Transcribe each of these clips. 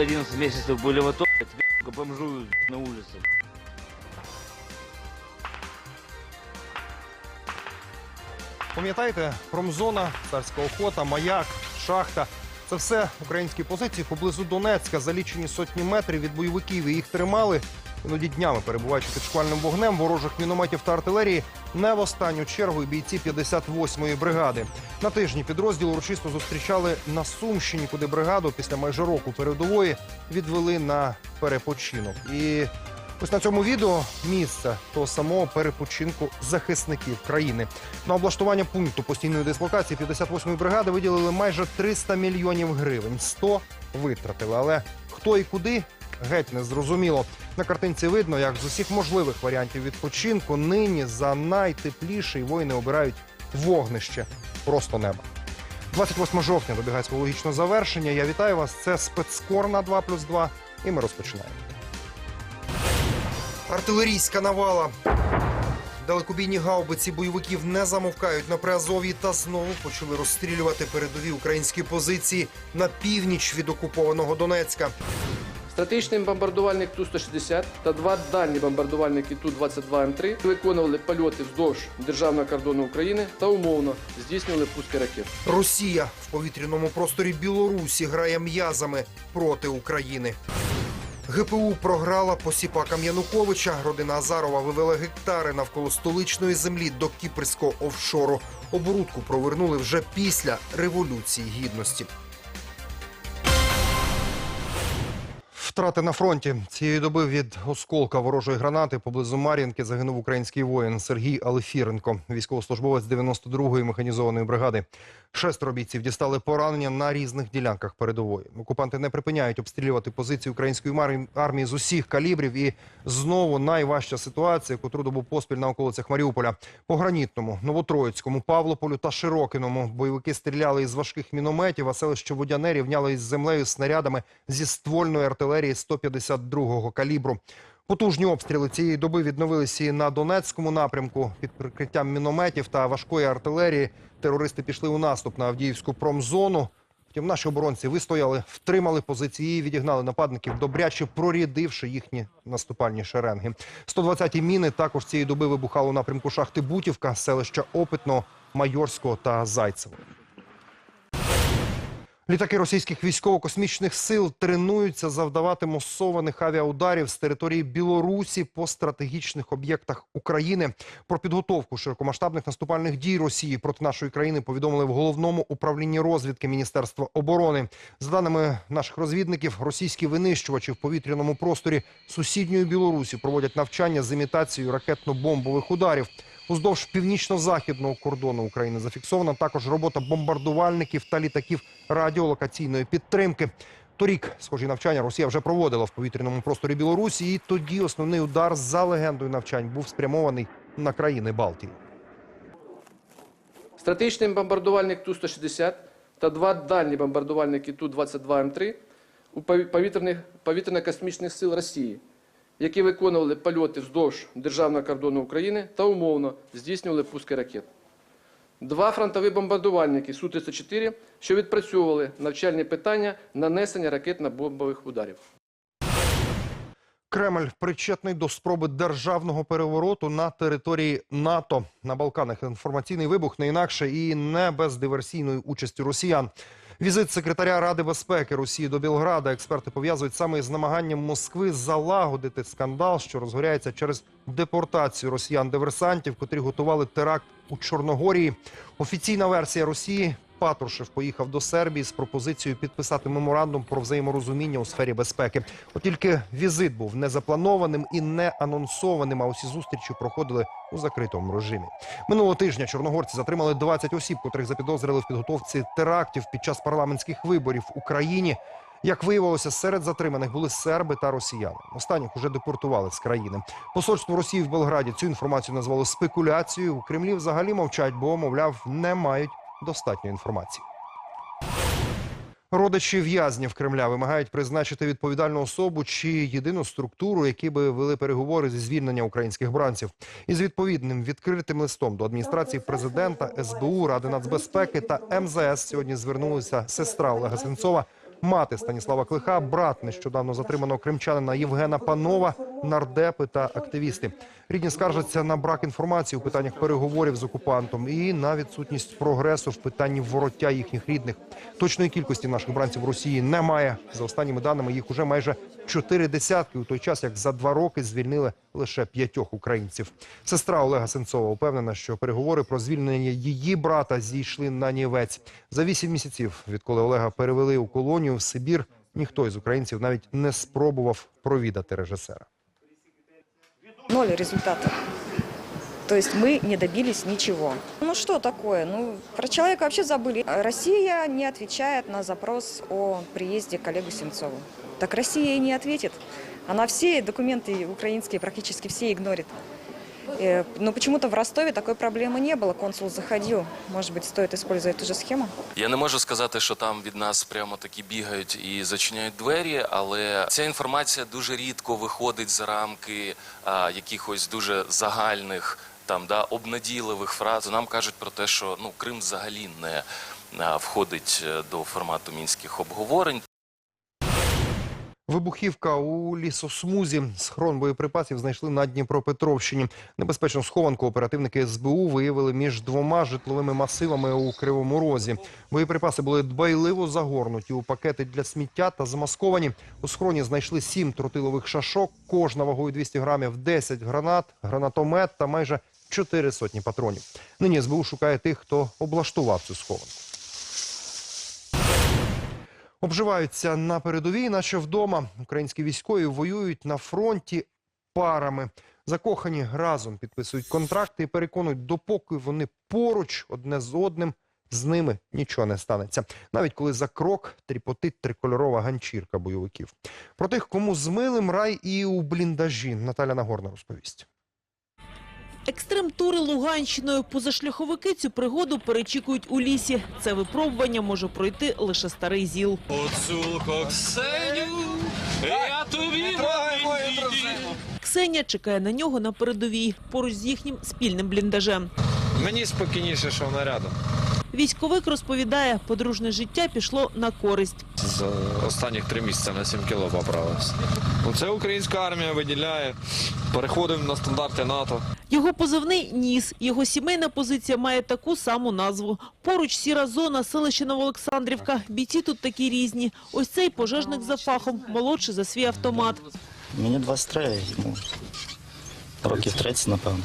пацаны 11 месяцев были в теперь бомжуют на улице. Пам'ятаєте, промзона, царська охота, маяк, шахта. Це все українські позиції поблизу Донецька, за лічені сотні метрів від бойовиків. І їх тримали іноді днями, перебуваючи під шквальним вогнем ворожих мінометів та артилерії, не в останню чергу й бійці 58-ї бригади. На тижні підрозділ урочисто зустрічали на Сумщині, куди бригаду після майже року передової відвели на перепочинок. І Ось на цьому відео місце того самого перепочинку захисників країни. На облаштування пункту постійної дислокації 58-ї бригади виділили майже 300 мільйонів гривень. 100 витратили. Але хто і куди геть не зрозуміло. На картинці видно, як з усіх можливих варіантів відпочинку нині за найтепліший воїни обирають вогнище просто неба. 28 жовтня добігає свого логічного завершення. Я вітаю вас. Це спецкор на 2 плюс 2. І ми розпочинаємо. Артилерійська навала. Далекобійні гаубиці бойовиків не замовкають на Приазов'ї та знову почали розстрілювати передові українські позиції на північ від окупованого Донецька. Стратегічний бомбардувальник Ту-160 та два дальні бомбардувальники Ту-22М3 виконували польоти вздовж державного кордону України та умовно здійснювали пуски ракет. Росія в повітряному просторі Білорусі грає м'язами проти України. ГПУ програла посіпакам Януковича. Родина Азарова вивела гектари навколо столичної землі до кіпрського офшору. Оборудку провернули вже після революції гідності. Втрати на фронті цієї доби від осколка ворожої гранати поблизу Мар'їнки загинув український воїн Сергій Алефіренко, військовослужбовець 92-ї механізованої бригади. Шестеро бійців дістали поранення на різних ділянках передової. Окупанти не припиняють обстрілювати позиції української армії з усіх калібрів. І знову найважча ситуація, котру добу поспіль на околицях Маріуполя. По гранітному, Новотроїцькому, Павлополю та Широкиному бойовики стріляли із важких мінометів, а селище Водяне рівняли із землею снарядами зі ствольної артилерії 152-го калібру. Потужні обстріли цієї доби відновилися і на Донецькому напрямку. Під прикриттям мінометів та важкої артилерії терористи пішли у наступ на Авдіївську промзону. Втім, наші оборонці вистояли, втримали позиції і відігнали нападників, добряче прорядивши їхні наступальні шеренги. 120-ті міни також цієї доби вибухали у напрямку шахти Бутівка, селища Опитного, Майорського та Зайцево. Літаки російських військово-космічних сил тренуються завдавати масованих авіаударів з території Білорусі по стратегічних об'єктах України. Про підготовку широкомасштабних наступальних дій Росії проти нашої країни повідомили в головному управлінні розвідки Міністерства оборони. За даними наших розвідників, російські винищувачі в повітряному просторі сусідньої Білорусі проводять навчання з імітацією ракетно-бомбових ударів. Уздовж північно-західного кордону України зафіксована також робота бомбардувальників та літаків радіолокаційної підтримки. Торік схожі навчання Росія вже проводила в повітряному просторі Білорусі, і тоді основний удар за легендою навчань був спрямований на країни Балтії. Стратегічний бомбардувальник Ту-160 та два дальні бомбардувальники Ту-22М3 у повітряно-космічних сил Росії, які виконували польоти вздовж державного кордону України та умовно здійснювали пуски ракет. Два фронтові бомбардувальники Су-34, що відпрацьовували навчальні питання нанесення ракетно-бомбових ударів. Кремль причетний до спроби державного перевороту на території НАТО на Балканах. Інформаційний вибух не інакше і не без диверсійної участі росіян. Візит секретаря Ради безпеки Росії до Білграда експерти пов'язують саме із намаганням Москви залагодити скандал, що розгоряється через депортацію росіян-диверсантів, котрі готували теракт у Чорногорії. Офіційна версія Росії. Патрушев поїхав до Сербії з пропозицією підписати меморандум про взаєморозуміння у сфері безпеки. От тільки візит був не запланованим і не анонсованим. А усі зустрічі проходили у закритому режимі. Минулого тижня чорногорці затримали 20 осіб, котрих запідозрили в підготовці терактів під час парламентських виборів в Україні. Як виявилося, серед затриманих були серби та росіяни. Останніх уже депортували з країни. Посольство Росії в Белграді цю інформацію назвало спекуляцією. У Кремлі взагалі мовчать, бо, мовляв, не мають достатньо інформації. Родичі в'язнів Кремля вимагають призначити відповідальну особу чи єдину структуру, які би вели переговори зі звільнення українських бранців. Із відповідним відкритим листом до адміністрації президента, СБУ, Ради нацбезпеки та МЗС сьогодні звернулася сестра Олега Сенцова мати Станіслава Клиха, брат нещодавно затриманого кримчанина Євгена Панова, нардепи та активісти. Рідні скаржаться на брак інформації у питаннях переговорів з окупантом і на відсутність прогресу в питанні вороття їхніх рідних. Точної кількості наших бранців в Росії немає. За останніми даними їх уже майже чотири десятки, у той час як за два роки звільнили лише п'ятьох українців. Сестра Олега Сенцова упевнена, що переговори про звільнення її брата зійшли на нівець. За вісім місяців, відколи Олега перевели у колонію в Сибір, ніхто із українців навіть не спробував провідати режисера. Ноль результатов. То есть мы не добились ничего. Ну что такое? Ну, про человека вообще забыли. Россия не отвечает на запрос о приезде коллеги Сенцова. Так Россия и не ответит. Она все документы украинские практически все игнорит. Э, Но почему-то в Ростове такой проблемы не было. Консул заходил. Может быть, стоит использовать ту же схему? Я не можу сказати, що там від нас прямо такі бігають і зачиняють двері, але ця інформація дуже рідко виходить за рамки а, якихось дуже загальних там да обнадійливих фраз. Нам кажуть про те, що ну Крим взагалі не входить е, до формату мінських обговорень. Вибухівка у лісосмузі. Схрон боєприпасів знайшли на Дніпропетровщині. Небезпечну схованку оперативники СБУ виявили між двома житловими масивами у Кривому Розі. Боєприпаси були дбайливо загорнуті у пакети для сміття та замасковані. У схроні знайшли сім тротилових шашок, кожна вагою 200 грамів, 10 гранат, гранатомет та майже чотири сотні патронів. Нині СБУ шукає тих, хто облаштував цю схованку. Обживаються на передовій, наче вдома. Українські військові воюють на фронті парами. Закохані разом підписують контракти і переконують, допоки вони поруч одне з одним, з ними нічого не станеться. Навіть коли за крок тріпотить трикольорова ганчірка бойовиків. Про тих, кому з милим рай і у бліндажі. Наталя Нагорна розповість. Екстрем-тури Луганщиною. Позашляховики цю пригоду перечікують у лісі. Це випробування може пройти лише старий ЗІЛ. Оцулко Ксеню, я тобі Ксенія чекає на нього на передовій, поруч з їхнім спільним бліндажем. Мені спокійніше, що вона рядом. Військовик розповідає, подружне життя пішло на користь. За останніх три місяці на 7 кіло поправився. Ну, це українська армія виділяє. Переходимо на стандарти НАТО. Його позивний ніс. Його сімейна позиція має таку саму назву. Поруч сіра зона, селище Новоолександрівка. Бійці тут такі різні. Ось цей пожежник за фахом, молодший за свій автомат. Мені 23, йому років 30, напевно.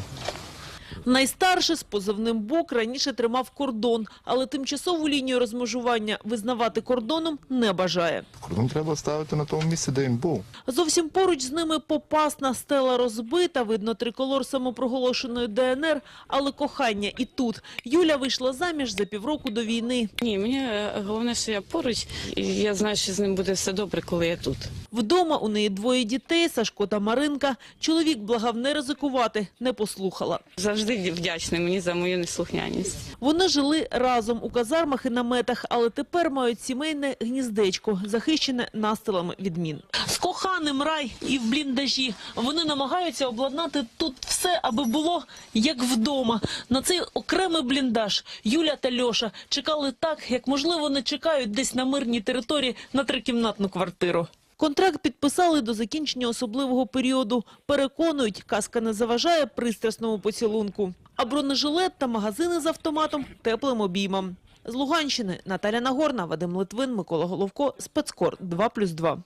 Найстарший з позивним «Бок» раніше тримав кордон, але тимчасову лінію розмежування визнавати кордоном не бажає. Кордон треба ставити на тому місці, де він був. Зовсім поруч з ними попасна стела розбита, видно триколор самопроголошеної ДНР, але кохання і тут. Юля вийшла заміж за півроку до війни. Ні, мені е, головне, що я поруч, і я знаю, що з ним буде все добре, коли я тут. Вдома у неї двоє дітей, Сашко та Маринка. Чоловік благав не ризикувати, не послухала. Завжди вдячний мені за мою неслухняність. Вони жили разом у казармах і наметах, але тепер мають сімейне гніздечко, захищене настилами від мін. З коханим рай і в бліндажі. Вони намагаються обладнати тут все, аби було як вдома. На цей окремий бліндаж Юля та Льоша чекали так, як можливо не чекають десь на мирній території на трикімнатну квартиру. Контракт підписали до закінчення особливого періоду. Переконують, казка не заважає пристрасному поцілунку. А бронежилет та магазини з автоматом теплим обіймом. З Луганщини Наталя Нагорна, Вадим Литвин, Микола Головко, Спецкор 2+,2.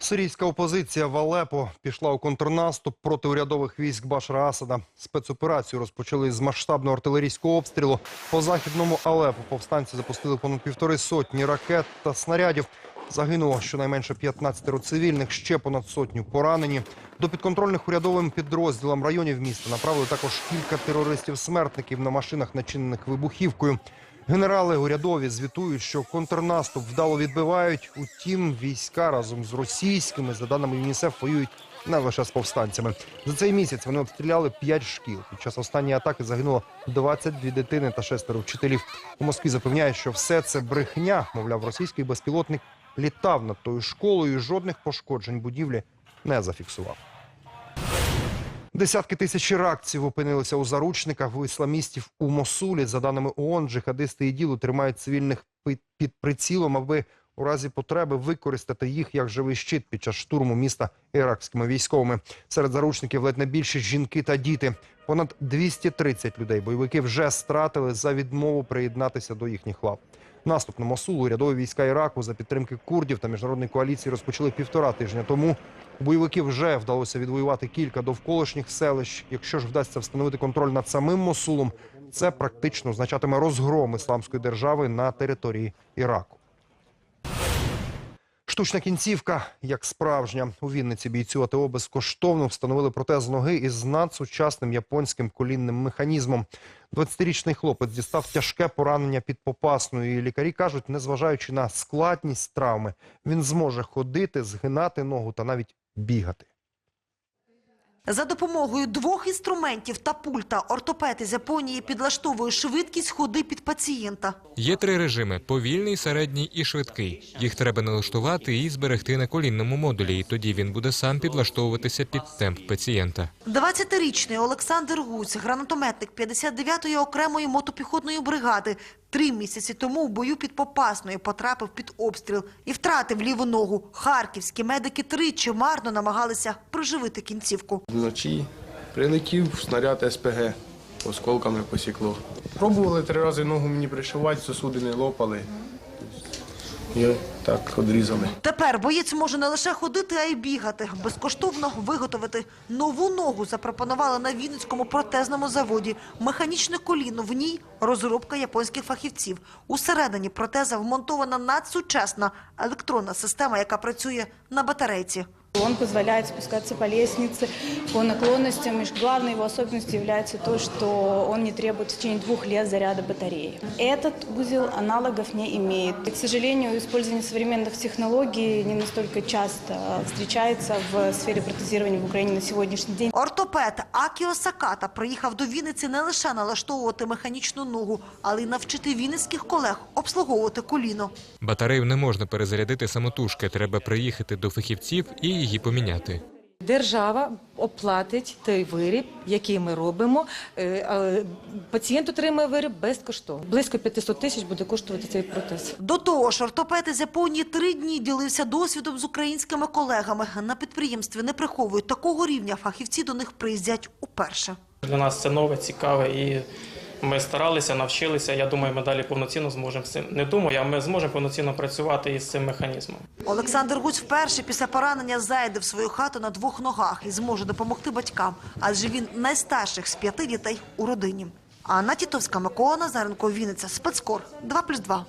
Сирійська опозиція в Алепо пішла у контрнаступ проти урядових військ Башара Асада. Спецоперацію розпочали з масштабного артилерійського обстрілу. По західному Алепо повстанці запустили понад півтори сотні ракет та снарядів. Загинуло щонайменше 15 цивільних, ще понад сотню поранені. До підконтрольних урядовим підрозділам районів міста направили також кілька терористів-смертників на машинах, начинених вибухівкою. Генерали урядові звітують, що контрнаступ вдало відбивають. Утім, війська разом з російськими, за даними ЮНІСЕФ, воюють не лише з повстанцями. За цей місяць вони обстріляли 5 шкіл. Під час останньої атаки загинуло 22 дитини та шестеро вчителів. У Москві запевняють, що все це брехня. Мовляв, російський безпілотник літав над тою школою і жодних пошкоджень будівлі не зафіксував. Десятки тисяч іракців опинилися у заручниках у ісламістів у Мосулі. За даними ООН, джихадисти і ділу тримають цивільних під прицілом, аби у разі потреби використати їх як живий щит під час штурму міста іракськими військовими. Серед заручників ледь не більше жінки та діти. Понад 230 людей бойовики вже стратили за відмову приєднатися до їхніх лав. Наступ на Мосул урядові війська Іраку за підтримки курдів та міжнародної коаліції розпочали півтора тижня тому. У бойовиків вже вдалося відвоювати кілька довколишніх селищ. Якщо ж вдасться встановити контроль над самим Мосулом, це практично означатиме розгром ісламської держави на території Іраку. Штучна кінцівка, як справжня. У Вінниці бійцю АТО безкоштовно встановили протез ноги із надсучасним японським колінним механізмом. 20-річний хлопець дістав тяжке поранення під попасною. І лікарі кажуть, незважаючи на складність травми, він зможе ходити, згинати ногу та навіть бігати. За допомогою двох інструментів та пульта ортопед із Японії підлаштовує швидкість ходи під пацієнта. Є три режими: повільний, середній і швидкий. Їх треба налаштувати і зберегти на колінному модулі, і тоді він буде сам підлаштовуватися під темп пацієнта. 20-річний Олександр Гуць, гранатометник 59-ї окремої мотопіхотної бригади, три місяці тому в бою під Попасною потрапив під обстріл і втратив ліву ногу. Харківські медики тричі марно намагалися проживити кінцівку. Вночі прилетів снаряд СПГ, осколками посікло. Пробували три рази ногу мені пришивати, сосуди не лопали. І так одрізали. Тепер боєць може не лише ходити, а й бігати. Безкоштовно виготовити нову ногу запропонували на Вінницькому протезному заводі. Механічне коліно в ній розробка японських фахівців. Усередині протеза вмонтована надсучасна електронна система, яка працює на батарейці. Он позволяет спускаться по лестнице по наклонностям. И главной его особенностью является то, что он не требует в течение двух лет заряда батареи. Этот узел аналогов не имеет. И, к сожалению, использование современных технологий не настолько часто встречается в сфере протезирования в Украине на сегодняшний день. Ортопед Акіо Саката приїхав до Вінниці не лише налаштовувати механічну ногу, але й навчити вінницьких колег обслуговувати коліно. Батарею не можна перезарядити самотужки. Треба приїхати до фахівців і її поміняти. Держава оплатить той виріб, який ми робимо. Е, Пацієнт отримує виріб безкоштовно. Близько 500 тисяч буде коштувати цей протез. До того ж, ортопед із Японії три дні ділився досвідом з українськими колегами. На підприємстві не приховують такого рівня. Фахівці до них приїздять уперше. Для нас це нове, цікаве і ми старалися, навчилися. Я думаю, ми далі повноцінно зможемо з цим. Не думаю, а ми зможемо повноцінно працювати із цим механізмом. Олександр Гуць вперше після поранення зайде в свою хату на двох ногах і зможе допомогти батькам, адже він найстарших з п'яти дітей у родині. Анна Тітовська, Микола Назаренко, Вінниця, Спецкор, 2+,2.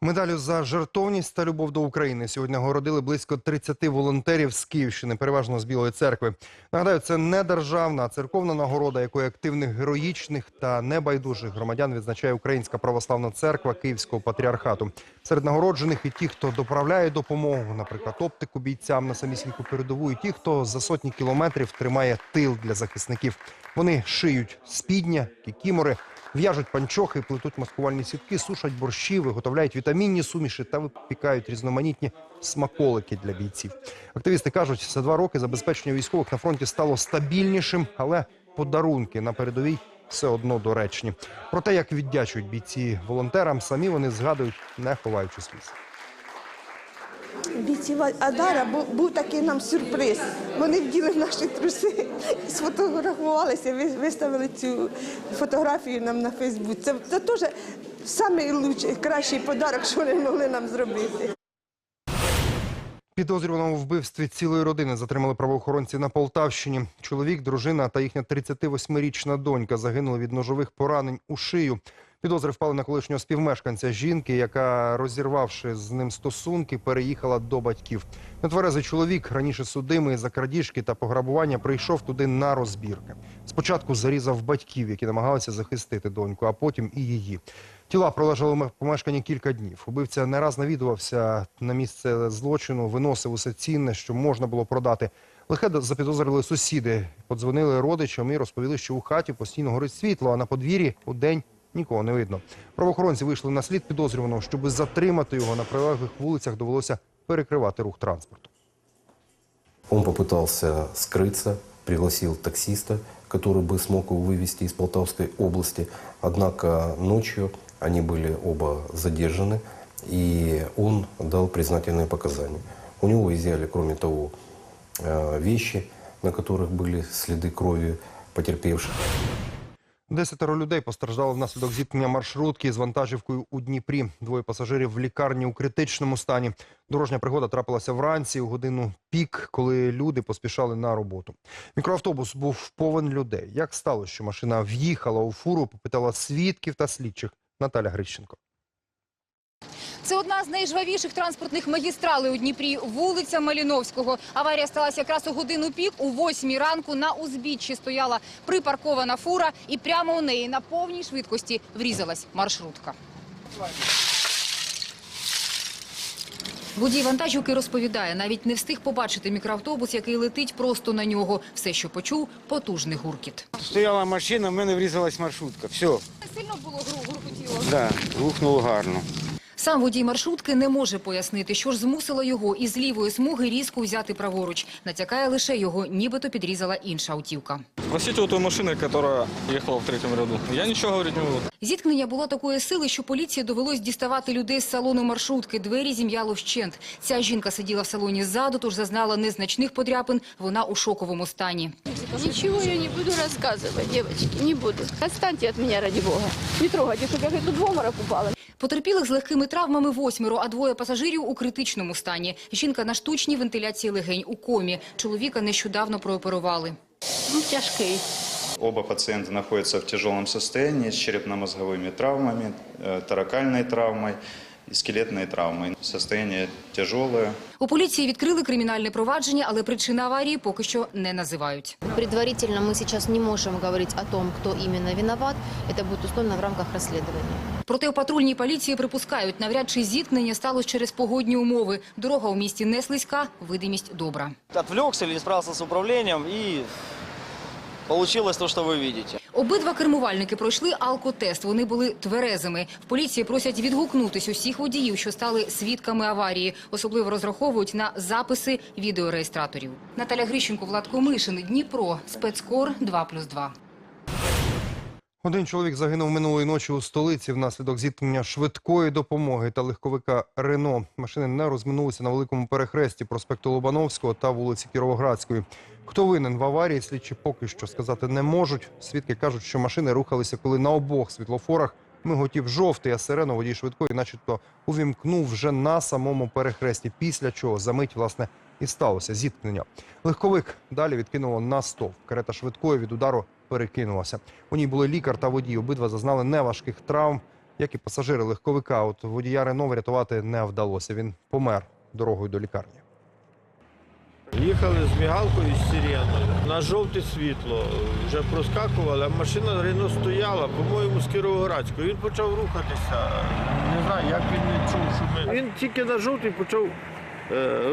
Медалю за жертовність та любов до України сьогодні нагородили близько 30 волонтерів з Київщини, переважно з Білої церкви. Нагадаю, це не державна, а церковна нагорода, якої активних героїчних та небайдужих громадян відзначає Українська православна церква Київського патріархату. Серед нагороджених і ті, хто доправляє допомогу, наприклад, оптику бійцям на самісіньку передову, і ті, хто за сотні кілометрів тримає тил для захисників. Вони шиють спідня, кікімори, В'яжуть панчохи, плетуть маскувальні сітки, сушать борщі, виготовляють вітамінні суміші та випікають різноманітні смаколики для бійців. Активісти кажуть, за два роки забезпечення військових на фронті стало стабільнішим, але подарунки на передовій все одно доречні. Про те, як віддячують бійці волонтерам, самі вони згадують, не ховаючи сліз. Бійців Адара був, такий нам сюрприз. Вони вділи наші труси, сфотографувалися, ви- виставили цю фотографію нам на Фейсбук. Це, це теж найкращий подарок, що вони могли нам зробити. Підозрюваного в вбивстві цілої родини затримали правоохоронці на Полтавщині. Чоловік, дружина та їхня 38-річна донька загинули від ножових поранень у шию. Підозри впали на колишнього співмешканця жінки, яка, розірвавши з ним стосунки, переїхала до батьків. Нетверезий чоловік, раніше судимий за крадіжки та пограбування, прийшов туди на розбірки. Спочатку зарізав батьків, які намагалися захистити доньку, а потім і її. Тіла пролежали в помешканні кілька днів. Убивця не раз навідувався на місце злочину, виносив усе цінне, що можна було продати. Лихе запідозрили сусіди, подзвонили родичам і розповіли, що у хаті постійно горить світло, а на подвір'ї у день нікого не видно. Правоохоронці вийшли на слід підозрюваного, щоб затримати його на прилеглих вулицях, довелося перекривати рух транспорту. Он попытался скрыться, пригласил таксиста, который бы смог его вывести из Полтавской области. Однако ночью они были оба задержаны и он дал признательные показания. У него изъяли, кроме того, э, вещи, на которых были следы крови потерпевших. Десятеро людей постраждали внаслідок зіткнення маршрутки з вантажівкою у Дніпрі. Двоє пасажирів в лікарні у критичному стані. Дорожня пригода трапилася вранці у годину пік, коли люди поспішали на роботу. Мікроавтобус був повен людей. Як сталося, що машина в'їхала у фуру, попитала свідків та слідчих Наталя Грищенко. Це одна з найжвавіших транспортних магістралей у Дніпрі, вулиця Маліновського. Аварія сталася якраз у годину пік. У восьмій ранку на узбіччі стояла припаркована фура, і прямо у неї на повній швидкості врізалась маршрутка. Водій вантажівки розповідає, навіть не встиг побачити мікроавтобус, який летить просто на нього. Все, що почув – потужний гуркіт. Стояла машина, в мене врізалась маршрутка. Все, Сильно було гуркотіло? да, гухнуло гарно. Сам водій маршрутки не може пояснити, що ж змусило його із лівої смуги різко взяти праворуч. Натякає лише його, нібито підрізала інша автівка. Спросите у той машины, которая ехала в третьем ряду. Я ничего говорить не буду. Зіткнення було такої сили, що поліції довелось діставати людей з салону маршрутки. Двері зім'яло вщент. Ця жінка сиділа в салоні ззаду, тож зазнала незначних подряпин. Вона у шоковому стані. Ничего я не буду рассказывать, девочки, не буду. Отстаньте от меня, ради бога. Не трогайте, чтобы я говорит, тут в обморок упала. Потерпілих з легкими травмами восьмеро, а двоє пасажирів у критичному стані. Жінка на штучній вентиляції легень у комі. Чоловіка нещодавно прооперували. Ну, тяжкий. Оба пациента находятся в тяжелом состоянии с черепно-мозговыми травмами, э, таракальной травмой и скелетной травмой. Состояние тяжелое. У поліції відкрили кримінальне провадження, але причини аварії поки що не називають. Предварительно мы сейчас не можем говорить о том, кто именно виноват. Это будет установлено в рамках расследования. Проте у патрульній поліції припускають, навряд чи зіткнення сталося через погодні умови. Дорога у місті не слизька, видимість добра. Отвлекся не справился с управлением, и получилось то, что вы видите. Обидва кермувальники пройшли алкотест. Вони були тверезими. В поліції просять відгукнутись усіх водіїв, що стали свідками аварії. Особливо розраховують на записи відеореєстраторів. Наталя Грищенко, Влад Комишин, Дніпро, спецкор 2+,2. Один чоловік загинув минулої ночі у столиці внаслідок зіткнення швидкої допомоги та легковика Рено. Машини не розминулися на великому перехресті проспекту Лобановського та вулиці Кіровоградської. Хто винен в аварії, слідчі поки що сказати не можуть. Свідки кажуть, що машини рухалися, коли на обох світлофорах миготів жовтий, а сирену водій швидкої, начебто, увімкнув вже на самому перехресті. Після чого за мить, власне, і сталося зіткнення. Легковик далі відкинуло на стовп. Карета швидкої від удару перекинулася. У ній були лікар та водій. Обидва зазнали неважких травм, як і пасажири легковика. От водія Рено врятувати не вдалося. Він помер дорогою до лікарні. Їхали з мігалкою з сиреною. На жовте світло вже проскакували, а машина Рено стояла, по-моєму, з Кіровоградської. Він почав рухатися. Не знаю, як він не чув, що ми. Він тільки на жовтий почав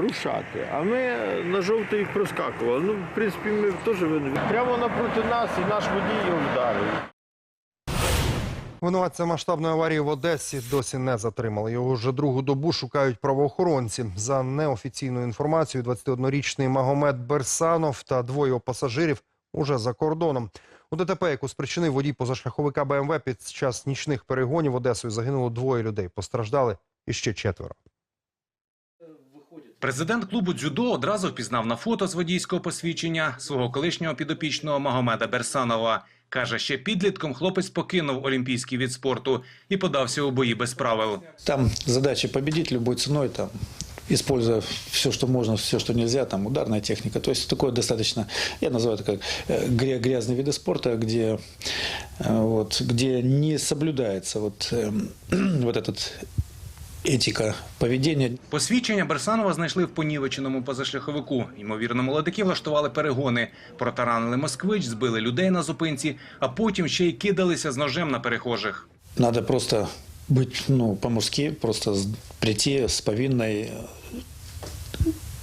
рушати, а ми на жовтий проскакували. Ну, в принципі, ми теж винні. Прямо напроти нас і наш водій його вдарив. Винуватця масштабної аварії в Одесі досі не затримали. Його вже другу добу шукають правоохоронці. За неофіційною інформацією, 21-річний Магомед Берсанов та двоє пасажирів уже за кордоном. У ДТП, яку спричинив водій позашляховика БМВ під час нічних перегонів Одесою, загинуло двоє людей. Постраждали іще четверо. Президент клубу дзюдо одразу впізнав на фото з водійського посвідчення свого колишнього підопічного Магомеда Берсанова. Каже, ще підлітком хлопець покинув олімпійський від спорту і подався у бої без правил. Там задача победить любой ценой, там, используя все, что можно, все, что нельзя, там, ударная техника. То есть такое достаточно, я называю это как э, гря- грязные виды спорта, где, э, вот, где не соблюдается вот, эм, вот этот этика поведения. Посвідчення Берсанова знайшли в понівеченому позашляховику. Ймовірно, молодики влаштували перегони, протаранили москвич, збили людей на зупинці, а потім ще й кидалися з ножем на перехожих. Надо просто быть ну, по-мужски, просто с- прийти с повинной, э,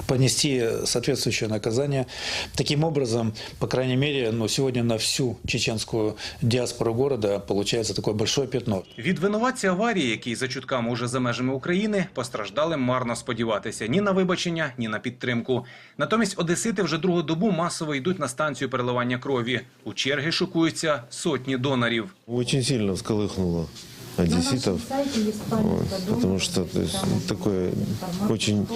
понести соответствующее наказание. Таким образом, по крайней мере, ну, сегодня на всю чеченскую диаспору города получается такое большое пятно. Від винуватця аварії, який за чутками уже за межами України, постраждали марно сподіватися ні на вибачення, ні на підтримку. Натомість одесити вже другу добу масово йдуть на станцію переливання крові. У черги шукуються сотні донорів. Очень сильно всколыхнуло одесситов, вот, потому что то есть, такое очень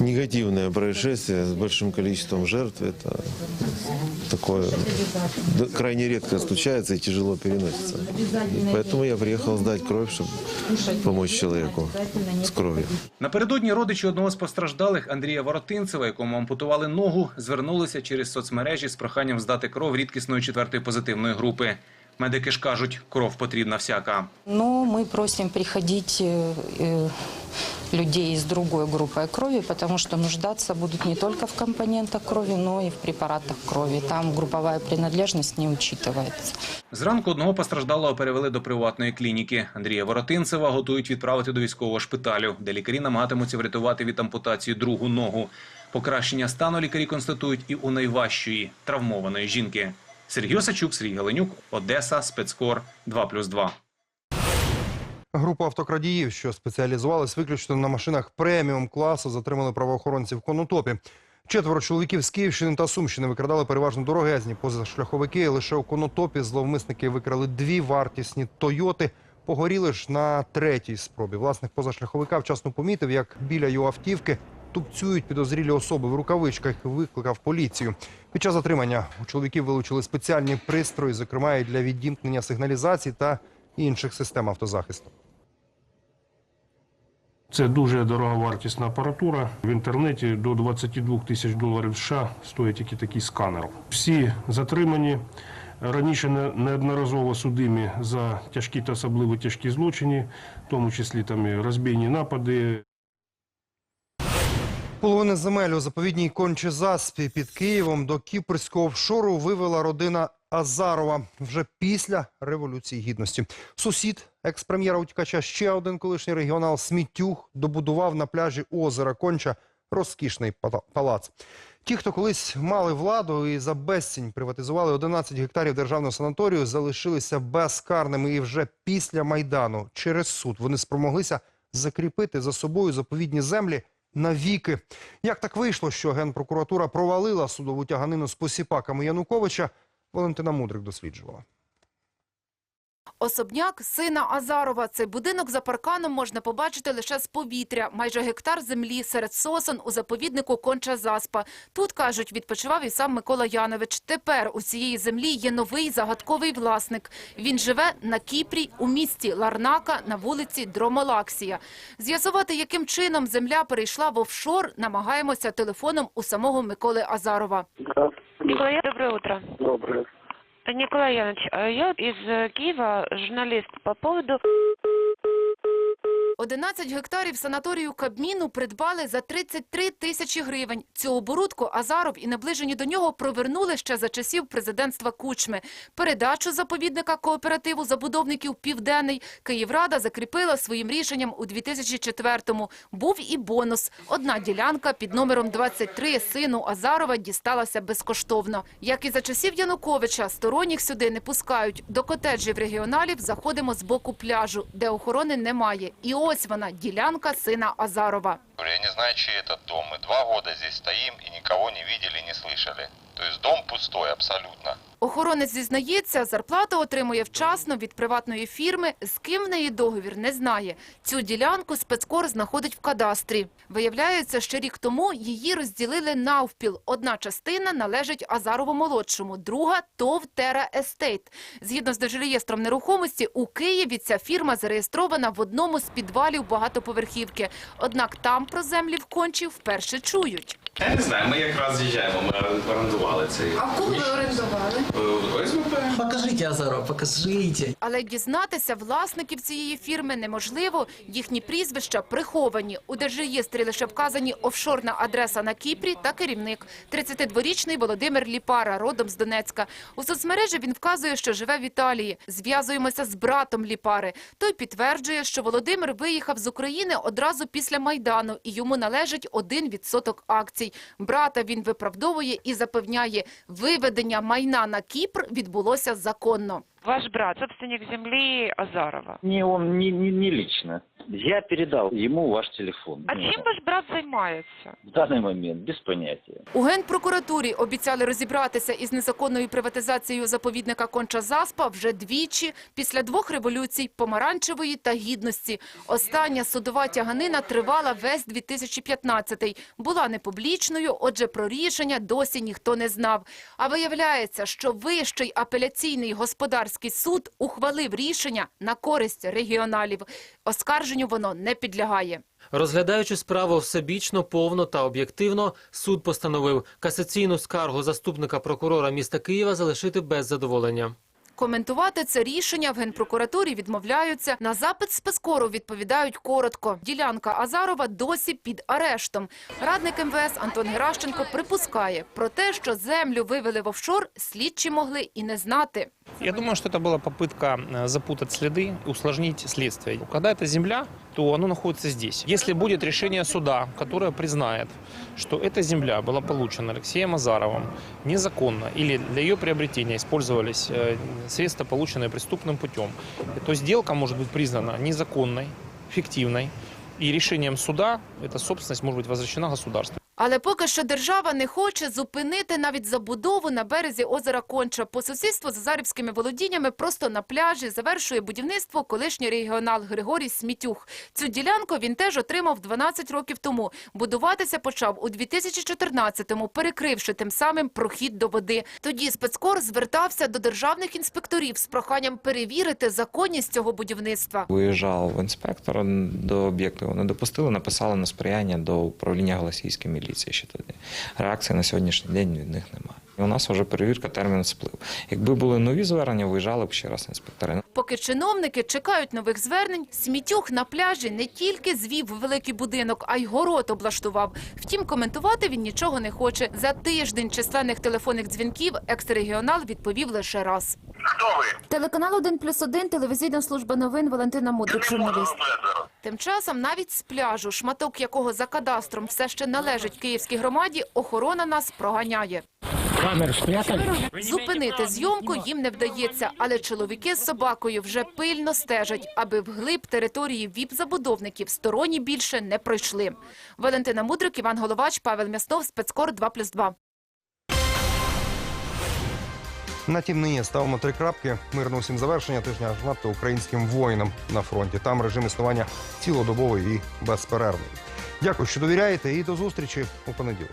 негативное происшествие с большим количеством жертв. Это такое да, крайне редко случается и тяжело переносится. И поэтому я приехал сдать кровь, чтобы помочь человеку с кровью. Напередодні родичі одного з постраждалих Андрія Воротинцева, якому ампутували ногу, звернулися через соцмережі з проханням здати кров рідкісної четвертої позитивної групи. Медики ж кажуть, кров потрібна всяка. Но мы просим приходить э, э, людей с другой группой крови, потому что нуждаться будут не только в компонентах крови, но и в препаратах крови. Там групповая принадлежность не учитывается. Зранку одного постраждалого перевели до приватної клініки. Андрія Воротинцева готують відправити до військового шпиталю, де лікарі намагатимуться врятувати від ампутації другу ногу. Покращення стану лікарі констатують і у найважчої травмованої жінки. Сергій Осачук, Сергій Галенюк, Одеса, спецкор 2+,2. Групу автокрадіїв, що спеціалізувались виключно на машинах преміум класу, затримали правоохоронці в Конотопі. Четверо чоловіків з Київщини та Сумщини викрадали переважно дорогезні позашляховики. Лише у Конотопі зловмисники викрали дві вартісні Тойоти. Погоріли ж на третій спробі. Власник позашляховика вчасно помітив, як біля його автівки тупцюють підозрілі особи в рукавичках викликав поліцію. Під час затримання у чоловіків вилучили спеціальні пристрої, зокрема і для відімкнення сигналізації та інших систем автозахисту. Це дуже дороговартісна апаратура. В інтернеті до 22 тисяч доларів США стоїть тільки такий сканер. Всі затримані раніше неодноразово судимі за тяжкі та особливо тяжкі злочини, в тому числі там і розбійні напади, Половини земель у заповідній Кончезаспі під Києвом до кіпрського офшору вивела родина Азарова вже після Революції Гідності. Сусід екс-прем'єра утікача, ще один колишній регіонал Смітюх добудував на пляжі озера Конча розкішний пала- палац. Ті, хто колись мали владу і за безцінь приватизували 11 гектарів державного санаторію, залишилися безкарними. І вже після Майдану через суд вони спромоглися закріпити за собою заповідні землі навіки. Як так вийшло, що Генпрокуратура провалила судову тяганину з посіпаками Януковича, Валентина Мудрик досліджувала. Особняк сина Азарова. Цей будинок за парканом можна побачити лише з повітря. Майже гектар землі серед сосен у заповіднику Конча Заспа. Тут, кажуть, відпочивав і сам Микола Янович. Тепер у цієї землі є новий загадковий власник. Він живе на Кіпрі у місті Ларнака на вулиці Дромолаксія. З'ясувати, яким чином земля перейшла в офшор, намагаємося телефоном у самого Миколи Азарова. Николай, доброе утро. Доброе. Николай Янович, я из э, Киева, журналист по поводу... 11 гектарів санаторію Кабміну придбали за 33 тисячі гривень. Цю оборудку Азаров і наближені до нього провернули ще за часів президентства Кучми. Передачу заповідника кооперативу забудовників «Південний» Київрада закріпила своїм рішенням у 2004-му. Був і бонус. Одна ділянка під номером 23 сину Азарова дісталася безкоштовно. Як і за часів Януковича, сторонніх сюди не пускають. До котеджів регіоналів заходимо з боку пляжу, де охорони немає. І ось вона, ділянка сина Азарова. Я не знаю, чей это дом. Мы два года здесь стоим и никого не видели, не слышали. То есть дом пустой абсолютно. Охоронець зізнається, зарплату отримує вчасно від приватної фірми. З ким в неї договір, не знає. Цю ділянку спецкор знаходить в кадастрі. Виявляється, що рік тому її розділили навпіл. Одна частина належить Азарову-молодшому, друга – ТОВ «Тера Естейт». Згідно з держреєстром нерухомості, у Києві ця фірма зареєстрована в одному з підвалів багатоповерхівки. Однак там про землі в кончі вперше чують. Я не знаю, ми якраз з'їжджаємо, ми орендували цей. А кого ви орендували? Е, ОСББ. Покажіть Азаров, покажіть. Але дізнатися власників цієї фірми неможливо. Їхні прізвища приховані. У держреєстрі лише вказані офшорна адреса на Кіпрі та керівник. 32-річний Володимир Ліпара, родом з Донецька. У соцмережі він вказує, що живе в Італії. Зв'язуємося з братом Ліпари. Той підтверджує, що Володимир виїхав з України одразу після Майдану і йому належить 1% акцій. Брата він виправдовує і запевняє, виведення майна на Кіпр відбулося законно. Ваш брат, собственник земли Азарова. Не, он не, не, не лично. Я передал ему ваш телефон. А чим ваш брат займається? В данный момент без понятия. У Генпрокуратурі обіцяли розібратися із незаконною приватизацією заповідника Конча Заспа вже двічі після двох революцій – помаранчевої та гідності. Остання судова тяганина тривала весь 2015-й. Була непублічною, отже, про рішення досі ніхто не знав. А виявляється, що Вищий апеляційний господарський суд ухвалив рішення на користь регіоналів. Оскарженню воно не підлягає. Розглядаючи справу всебічно, повно та об'єктивно, суд постановив касаційну скаргу заступника прокурора міста Києва залишити без задоволення. Коментувати це рішення в Генпрокуратурі відмовляються. На запит спецкору відповідають коротко. Ділянка Азарова досі під арештом. Радник МВС Антон Геращенко припускає про те, що землю вивели в офшор, слідчі могли і не знати. Я думаю, что это была попытка э, запутать следы, усложнить следствие. Когда это земля, то оно находится здесь. Если будет решение суда, которое признает, что эта земля была получена Алексеем Азаровым незаконно или для ее приобретения использовались э, средства, полученные преступным путем, то сделка может быть признана незаконной, фиктивной, и решением суда эта собственность может быть возвращена государству. Але поки що держава не хоче зупинити навіть забудову на березі озера Конча. По сусідству з азарівськими володіннями просто на пляжі завершує будівництво колишній регіонал Григорій Смітюх. Цю ділянку він теж отримав 12 років тому. Будуватися почав у 2014-му, перекривши тим самим прохід до води. Тоді спецкор звертався до державних інспекторів з проханням перевірити законність цього будівництва. Виїжджав інспектор до об'єкту, не допустили, написали на сприяння до управління Голосійської міліції ще тоді. Реакції на сьогоднішній день від них немає. І у нас вже перевірка термін сплив. Якби були нові звернення, виїжджали б ще раз інспектори. Поки чиновники чекають нових звернень, Смітюх на пляжі не тільки звів великий будинок, а й город облаштував. Втім, коментувати він нічого не хоче. За тиждень численних телефонних дзвінків екс-регіонал відповів лише раз. Телеканал 1 плюс 1, телевізійна служба новин Валентина Мудрик, журналіст. Тим часом навіть з пляжу, шматок якого за кадастром все ще належить київській громаді, охорона нас проганяє. Зупинити зйомку їм не вдається, але чоловіки з собакою вже пильно стежать, аби вглиб території ВІП-забудовників сторонні більше не пройшли. Валентина Мудрик, Іван Головач, Павел Мяснов, Спецкор 2+,2. На тім нині ставимо три крапки. Мирно усім завершення тижня надто українським воїнам на фронті. Там режим існування цілодобовий і безперервний. Дякую, що довіряєте, і до зустрічі у понеділок.